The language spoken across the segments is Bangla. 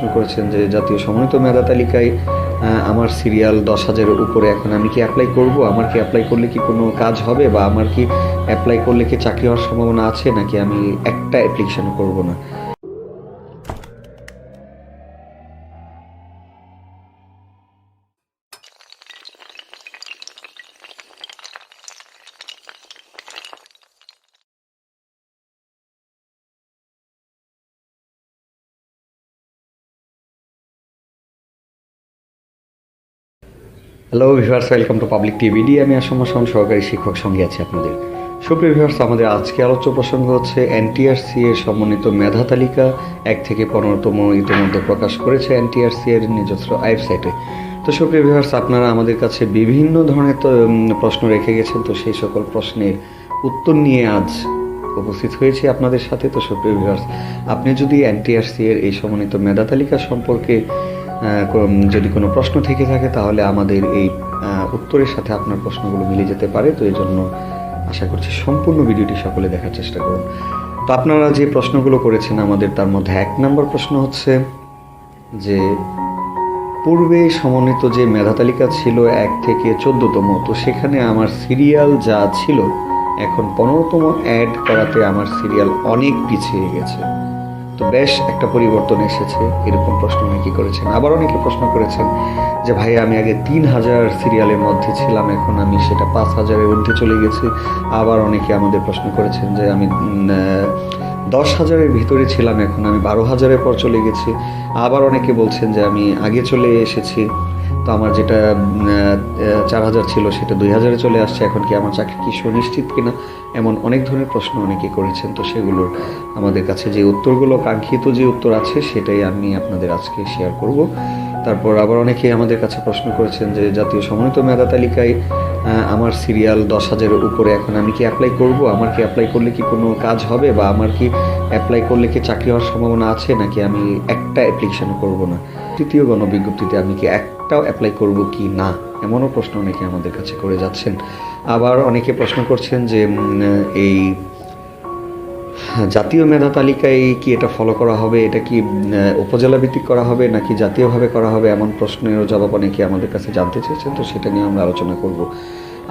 প্রশ্ন করেছেন যে জাতীয় সমন্বিত মেধা তালিকায় আমার সিরিয়াল দশ হাজারের উপরে এখন আমি কি অ্যাপ্লাই করব? আমার কি অ্যাপ্লাই করলে কি কোনো কাজ হবে? বা আমার কি অ্যাপ্লাই করলে কি চাকরি হওয়ার সম্ভাবনা আছে? নাকি আমি একটা অ্যাপ্লিকেশন করব না? Hello viewers welcome to public TVD আমি আসম শাহন সহকারী শিক্ষক, সঙ্গে আছি আপনাদের। সুপ্রিয় ভিভার্স আমাদের আজকে আলোচ্য প্রসঙ্গ হচ্ছে এনটিআরসি এর সমন্বিত মেধা তালিকা, এক থেকে পনেরোতম ইতিমধ্যে প্রকাশ করেছে এনটিআরসি এর নিজস্ব ওয়েবসাইটে। তো সুপ্রিয় ভিভার্স আপনারা আমাদের কাছে বিভিন্ন ধরনের প্রশ্ন রেখে গেছেন, তো সেই সকল প্রশ্নের উত্তর নিয়ে আজ উপস্থিত হয়েছি আপনাদের সাথে। তো সুপ্রিয় ভিউয়ার্স আপনি যদি এনটিআরসি এর এই সমন্বিত মেধা তালিকা সম্পর্কে যদি কোনো প্রশ্ন থেকে থাকে, তাহলে আমাদের এই উত্তরের সাথে আপনার প্রশ্নগুলো মিলে যেতে পারে। তো এই জন্য আশা করছি সম্পূর্ণ ভিডিওটি সকলে দেখার চেষ্টা করুন। তো আপনারা যে প্রশ্নগুলো করেছেন, আমাদের তার মধ্যে এক নম্বর প্রশ্ন হচ্ছে যে, পূর্বে সমন্বিত যে মেধা তালিকা ছিল এক থেকে চোদ্দতম, তো সেখানে আমার সিরিয়াল যা ছিল, এখন পনেরোতম অ্যাড করাতে আমার সিরিয়াল অনেক পিছিয়ে গেছে। তো বেশ একটা পরিবর্তন এসেছে। এরকম প্রশ্ন অনেকে করেছেন? আবার অনেকে প্রশ্ন করেছেন যে, ভাই, আমি আগে তিন হাজার সিরিয়ালের মধ্যে ছিলাম, এখন আমি সেটা পাঁচ হাজারের ঊর্ধ্বে চলে গেছি। আবার অনেকে আমাদের প্রশ্ন করেছেন যে, আমি দশ হাজারের ভিতরে ছিলাম, এখন আমি বারো হাজারের পর চলে গেছি। আবার অনেকে বলছেন যে, আমি আগে চলে এসেছি। তো আমার যেটা চার হাজার ছিল সেটা দুই হাজারে চলে আসছে। এখন কি আমার চাকরি কি সুনিশ্চিত কিনা এমন অনেক ধরনের প্রশ্ন অনেকে করেছেন। তো সেগুলোর আমাদের কাছে যে উত্তরগুলো, কাঙ্ক্ষিত যে উত্তর আছে সেটাই আমি আপনাদের আজকে শেয়ার করব। তারপর আবার অনেকে আমাদের কাছে প্রশ্ন করেছেন যে, জাতীয় সমন্বিত মেধা তালিকায় আমার সিরিয়াল দশ হাজারের উপরে এখন আমি কি অ্যাপ্লাই করব? আমার কি অ্যাপ্লাই করলে কি কোনো কাজ হবে? বা আমার কি অ্যাপ্লাই করলে কি চাকরি হওয়ার সম্ভাবনা আছে? নাকি আমি একটা অ্যাপ্লিকেশন করব না? তৃতীয় গণবিজ্ঞপ্তিতে আমি কি একটাও অ্যাপ্লাই করব কি না? এমনও প্রশ্ন অনেকে আমাদের কাছে করে যাচ্ছেন। আবার অনেকে প্রশ্ন করছেন যে এই জাতীয় মেধা তালিকায় কি এটা ফলো করা হবে? এটা কি উপজেলা ভিত্তিক করা হবে? নাকি জাতীয়ভাবে করা হবে? এমন প্রশ্নেরও জবাব অনেকে আমাদের কাছে জানতে চেয়েছেন, তো সেটা নিয়ে আমরা আলোচনা করব।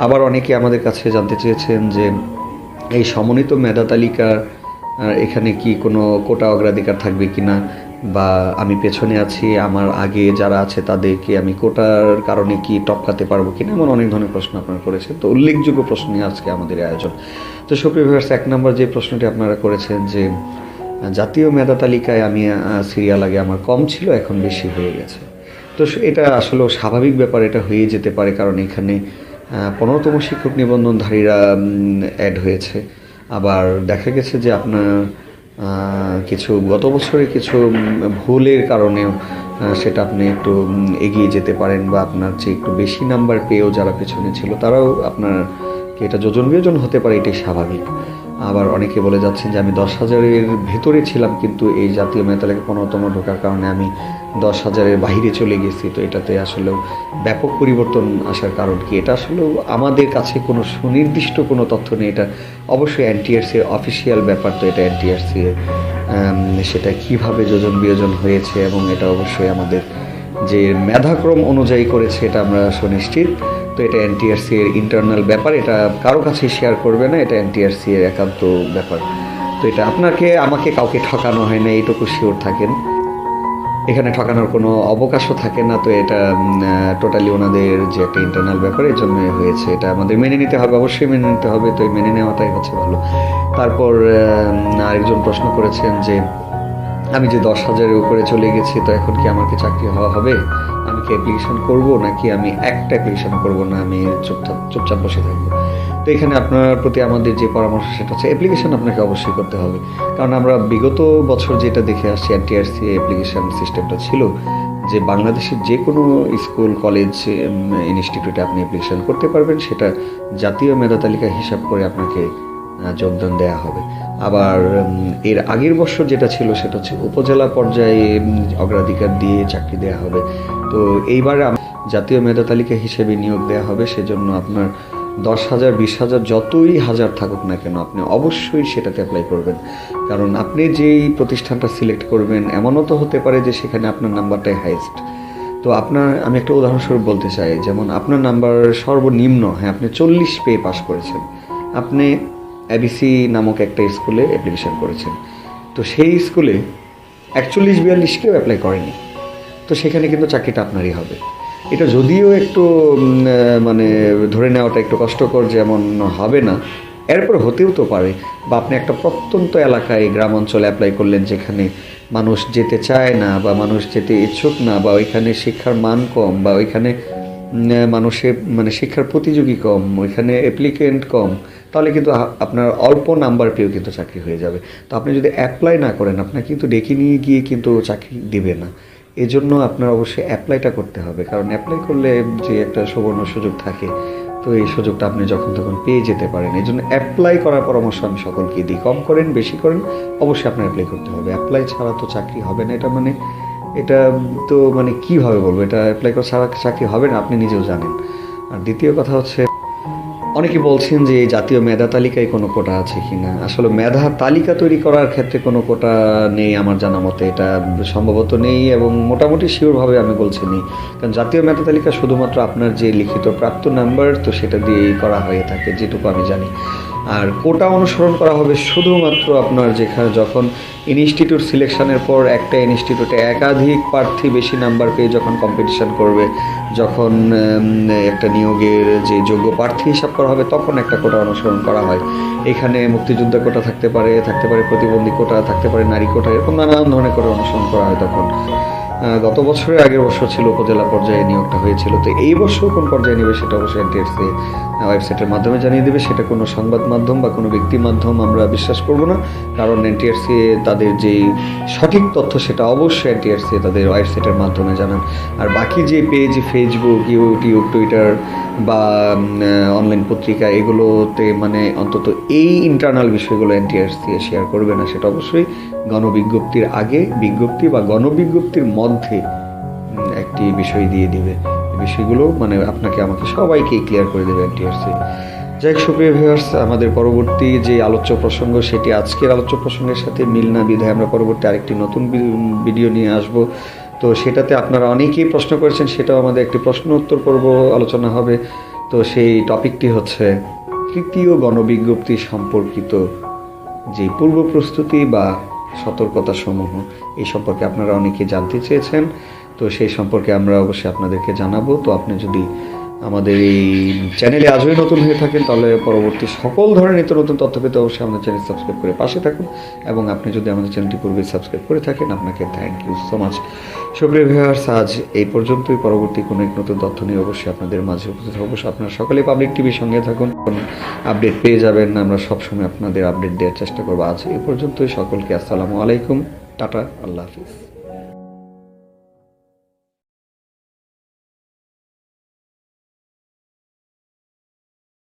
আবার অনেকে আমাদের কাছে জানতে চেয়েছেন যে, এই সমন্বিত মেধা তালিকার এখানে কি কোনো কোটা অগ্রাধিকার থাকবে কি না বা আমি পেছনে আছি, আমার আগে যারা আছে তাদেরকে আমি কোটার কারণে কি টপকাতে পারব কিনা? এমন অনেক ধরনের প্রশ্ন আপনারা করেছেন। তো উল্লেখযোগ্য প্রশ্ন নিয়ে আজকে আমাদের আয়োজন। তো সুপ্রিয় ভিউয়ার্স এক নম্বর যে প্রশ্নটি আপনারা করেছেন যে, জাতীয় মেধা তালিকায় আমি সিরিয়াল আগে আমার কম ছিল, এখন বেশি হয়ে গেছে। তো এটা আসলে স্বাভাবিক ব্যাপার, এটা হয়ে যেতে পারে কারণ এখানে পনেরোতম শিক্ষক নিবন্ধনধারীরা অ্যাড হয়েছে। আবার দেখা গেছে যে আপনার কিছু গত বছরে কিছু ভুলের কারণেও সেটা আপনি একটু এগিয়ে যেতে পারেন বা আপনার চেয়ে একটু বেশি নাম্বার পেয়েও যারা পেছনে ছিল, তারাও আপনার এটা যোজন বিয়োজন হতে পারে, এটাই স্বাভাবিক। আবার অনেকে বলে যাচ্ছেন যে আমি দশ হাজারের ভেতরে ছিলাম, কিন্তু এই জাতীয় মেধালাকে পনেরোতম ঢোকার কারণে আমি দশ হাজারের বাইরে চলে গেছি। তো এটাতে আসলেও ব্যাপক পরিবর্তন আসার কারণ কি? এটা আসলেও আমাদের কাছে কোনো সুনির্দিষ্ট কোনো তথ্য নেই। এটা অবশ্যই এনটিআরসি এর অফিসিয়াল ব্যাপার। তো এটা এনটিআরসি এর সেটা কীভাবে যোজন বিয়োজন হয়েছে এবং এটা অবশ্যই আমাদের যে মেধাক্রম অনুযায়ী করেছে, এটা আমরা সুনিশ্চিত তো এটা এনটিআরসি এর ইন্টারনাল ব্যাপার, এটা কারও কাছে শেয়ার করবে না, এটা এনটিআরসি এর একান্ত ব্যাপার। তো এটা আপনাকে, আমাকে কাউকে ঠকানো হয় না, এইটুকু শিওর থাকেন। এখানে ঠকানোর কোনো অবকাশও থাকে না, তো এটা টোটালি ওনাদের যে একটা ইন্টারনাল ব্যাপার, এর জন্য হয়েছে। এটা আমাদের মেনে নিতে হবে, অবশ্যই মেনে নিতে হবে, তো এই মেনে নেওয়াটাই হচ্ছে ভালো। তারপর আরেকজন প্রশ্ন করেছেন যে আমি যে দশ হাজারের উপরে চলে গেছি, তো এখন কি আমাকে চাকরি হওয়া হবে? আমি কি অ্যাপ্লিকেশন করব, নাকি আমি একটা অ্যাপ্লিকেশন করব না আমি চুপচাপ চুপচাপ বসে থাকব? তো এখানে আপনার প্রতি আমাদের যে পরামর্শ সেটা হচ্ছে অ্যাপ্লিকেশন আপনাকে অবশ্যই করতে হবে। কারণ আমরা বিগত বছর যেটা দেখে আসছি এনটিআরসি অ্যাপ্লিকেশন সিস্টেমটা ছিল যে বাংলাদেশের যে কোনো স্কুল কলেজ ইনস্টিটিউটে আপনি অ্যাপ্লিকেশন করতে পারবেন। সেটা জাতীয় মেধা তালিকা হিসাব করে আপনাকে যোগদান দেওয়া হবে। আবার এর আগের বছর যেটা ছিল সেটা হচ্ছে উপজেলা পর্যায়ে অগ্রাধিকার দিয়ে চাকরি দেওয়া হবে। তো এইবার জাতীয় মেধা তালিকা হিসেবে নিয়োগ দেওয়া হবে, সেজন্য আপনার দশ হাজার, বিশ হাজার, যতই হাজার থাকুক না কেন, আপনি অবশ্যই সেটাতে অ্যাপ্লাই করবেন। কারণ আপনি যেই প্রতিষ্ঠানটা সিলেক্ট করবেন, এমনও তো হতে পারে যে সেখানে আপনার নাম্বারটাই হাইয়েস্ট তো আপনার, আমি একটা উদাহরণস্বরূপ বলতে চাই, যেমন আপনার নাম্বার সর্বনিম্ন হ্যাঁ আপনি চল্লিশ পেয়ে পাশ করেছেন। আপনি এবিসি নামক একটা স্কুলে অ্যাপ্লিকেশন করেছেন। তো সেই স্কুলে একচল্লিশ বিয়াল্লিশ কেউ অ্যাপ্লাই করেনি। তো সেখানে কিন্তু চাকরিটা আপনারই হবে। এটা যদিও একটু মানে ধরে নেওয়াটা একটু কষ্টকর যেমন হবে না, এরপর হতেও তো পারে বা আপনি একটা প্রত্যন্ত এলাকায় গ্রাম অঞ্চলে অ্যাপ্লাই করলেন যেখানে মানুষ যেতে চায় না বা মানুষ যেতে ইচ্ছুক না বা ওইখানে শিক্ষার মান কম বা ওইখানে মানুষের মানে শিক্ষার প্রতিযোগী কম, ওইখানে অ্যাপ্লিকেন্ট কম, তাহলে কিন্তু আপনার অল্প নাম্বার পেয়েও কিন্তু চাকরি হয়ে যাবে। তো আপনি যদি অ্যাপ্লাই না করেন, আপনাকে কিন্তু ডেকে নিয়ে গিয়ে কিন্তু চাকরি দিবে না। এজন্য আপনার অবশ্যই অ্যাপ্লাইটা করতে হবে, কারণ অ্যাপ্লাই করলে যে একটা সুবর্ণ সুযোগ থাকে, তো এই সুযোগটা আপনি যখন তখন পেয়ে যেতে পারেন। এই জন্য অ্যাপ্লাই করার পরামর্শ আমি সকলকে দিই। কম করেন, বেশি করেন, অবশ্যই আপনার অ্যাপ্লাই করতে হবে। অ্যাপ্লাই ছাড়া তো চাকরি হবে না, এটা মানে এটা তো মানে কীভাবে বলব? এটা অ্যাপ্লাই করা চাকরি হবে না, আপনি নিজেও জানেন। আর দ্বিতীয় কথা হচ্ছে অনেকে বলছেন যে জাতীয় মেধা তালিকায় কোনো কোটা আছে কিনা। আসলে মেধা তালিকা তৈরি করার ক্ষেত্রে কোনো কোটা নেই আমার জানা মতে, এটা সম্ভবত নেই এবং মোটামুটি শিওরভাবে আমি বলছি নেই। কারণ জাতীয় মেধা তালিকা শুধুমাত্র আপনার যে লিখিত প্রাপ্ত নাম্বার তো সেটা দিয়েই করা হয়ে থাকে, যেটুকু আমি জানি। আর কোটা অনুসরণ করা হবে শুধুমাত্র আপনার যেখানে যখন ইনস্টিটিউট সিলেকশনের পর একটা ইনস্টিটিউটে একাধিক প্রার্থী বেশি নাম্বার পেয়ে যখন কম্পিটিশান করবে, যখন একটা নিয়োগের যে যোগ্য প্রার্থী হিসাব করা হবে, তখন একটা কোটা অনুসরণ করা হয়। এখানে মুক্তিযোদ্ধা কোটা থাকতে পারে থাকতে পারে প্রতিবন্ধী কোটা, থাকতে পারে নারী কোটা, এরকম নানান ধরনের কোটা অনুসরণ করা হয় তখন। গত বছরের আগের বছর ছিল উপজেলা পর্যায়ে নিয়োগটা হয়েছিল। তো এই বছর কোন পর্যায়ে নেবে সেটা অবশ্যই এনটিএসসি ওয়েবসাইটের মাধ্যমে জানিয়ে দেবে। সেটা কোনো সংবাদ মাধ্যম বা কোনো ব্যক্তি মাধ্যম আমরা বিশ্বাস করব না। কারণ এনটিআরসি তাদের যেই সঠিক তথ্য সেটা অবশ্যই এনটিআরসি তাদের ওয়েবসাইটের মাধ্যমে জানান। আর বাকি যে পেজ ফেসবুক ইউটিউব টুইটার বা অনলাইন পত্রিকা, এগুলোতে মানে অন্তত এই ইন্টারনাল বিষয়গুলো এনটিআরসি শেয়ার করবে না, সেটা অবশ্যই গণবিজ্ঞপ্তির আগে বিজ্ঞপ্তি বা গণবিজ্ঞপ্তির মধ্যে একটি বিষয় দিয়ে দিবে। বিষয়গুলো মানে আপনাকে, আমাকে সবাইকে ক্লিয়ার করে দেবে এনটিআরসি যাই হোক, সুপ্রিয় ভিউয়ার্স আমাদের পরবর্তী যে আলোচ্য প্রসঙ্গ, সেটি আজকের আলোচ্য প্রসঙ্গের সাথে মিল না বিধায় আমরা পরবর্তী আরেকটি নতুন ভিডিও নিয়ে আসব। তো সেটাতে আপনারা অনেকেই প্রশ্ন করেছেন, সেটাও আমাদের একটি প্রশ্ন উত্তর পর্ব আলোচনা হবে। তো সেই টপিকটি হচ্ছে তৃতীয় গণবিজ্ঞপ্তি সম্পর্কিত যে পূর্ব প্রস্তুতি বা সতর্কতা সমূহ এই সম্পর্কে আপনারা অনেকে জানতে চেয়েছেন, তো সেই সম্পর্কে আমরা অবশ্যই আপনাদেরকে জানাব। তো আপনি যদি আমাদের এই চ্যানেলে আজই নতুন হয়ে থাকেন, তাহলে পরবর্তী সকল ধরনের নিত্য নতুন তথ্য পেতে অবশ্যই আমাদের চ্যানেল সাবস্ক্রাইব করে পাশে থাকুন। এবং আপনি যদি আমাদের চ্যানেলটি পূর্বে সাবস্ক্রাইব করে থাকেন, আপনাকে থ্যাংক ইউ সো মাচ সুপ্রিয় ভিউয়ার্স আজ এই পর্যন্তই। পরবর্তী কোনো এক নতুন তথ্য নিয়ে অবশ্যই আপনাদের মাঝে উপস্থিত হব। আপনারা সকলে পাবলিক টিভির সঙ্গে থাকুন। আপডেট পেয়ে যাবেন আমরা সবসময় আপনাদের আপডেট দেওয়ার চেষ্টা করব। আজ এই পর্যন্তই। সকলকে আসসালামু আলাইকুম। টাটা, আল্লাহ হাফিজ।